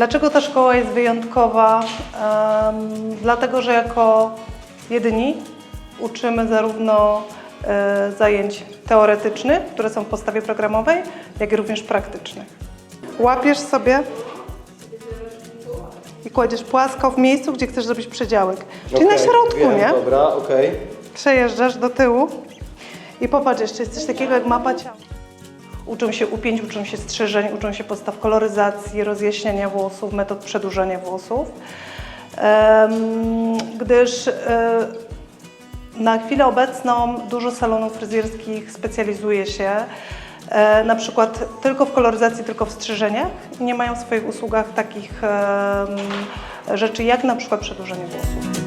Dlaczego ta szkoła jest wyjątkowa? Em, dlatego, że jako jedyni uczymy zarówno e, zajęć teoretycznych, które są w podstawie programowej, jak i również praktycznych. Łapiesz sobie i kładziesz płasko w miejscu, gdzie chcesz zrobić przedziałek. Czyli na Okej, środku, wiem, nie? Dobra, okej. Przejeżdżasz do tyłu i popatrz, jeszcze jest coś takiego jak mapa ciała. Uczą się upięć, uczą się strzyżeń, uczą się podstaw koloryzacji, rozjaśniania włosów, metod przedłużania włosów. Gdyż e, na chwilę obecną dużo salonów fryzjerskich specjalizuje się e, na przykład tylko w koloryzacji, tylko w strzyżeniach nie mają w swoich usługach takich rzeczy jak na przykład przedłużenie włosów.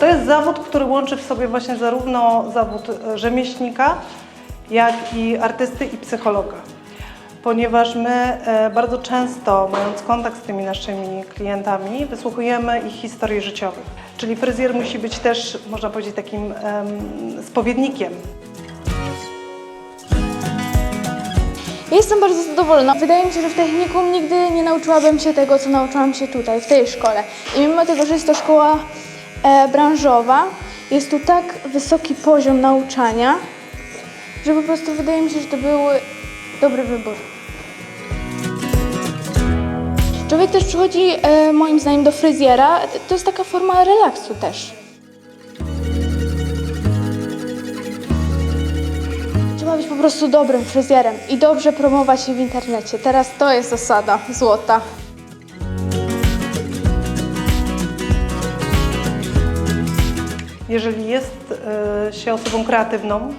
To jest zawód, który łączy w sobie właśnie zarówno zawód e, rzemieślnika, jak i artysty i psychologa. Ponieważ my e, bardzo często, mając kontakt z tymi naszymi klientami, wysłuchujemy ich historii życiowych. Czyli fryzjer musi być też, można powiedzieć, takim em, spowiednikiem Ja jestem bardzo zadowolona. Wydaje mi się, że w technikum nigdy nie nauczyłabym się tego, co nauczyłam się tutaj, w tej szkole. I mimo tego, że jest to szkoła branżowa, jest tu tak wysoki poziom nauczania, że po prostu wydaje mi się, że to był dobry wybór. Człowiek też przychodzi, e, moim zdaniem, do fryzjera. To jest taka forma relaksu też. Trzeba być po prostu dobrym fryzjerem i dobrze promować się w internecie. Teraz to jest zasada złota. Jeżeli jest e, się osobą kreatywną,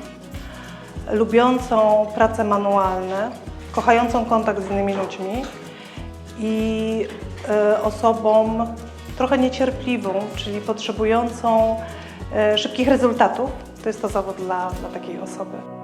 lubiącą pracę manualne, kochającą kontakt z innymi ludźmi i e, osobą trochę niecierpliwą, czyli potrzebującą e, szybkich rezultatów, to jest to zawód dla, dla takiej osoby.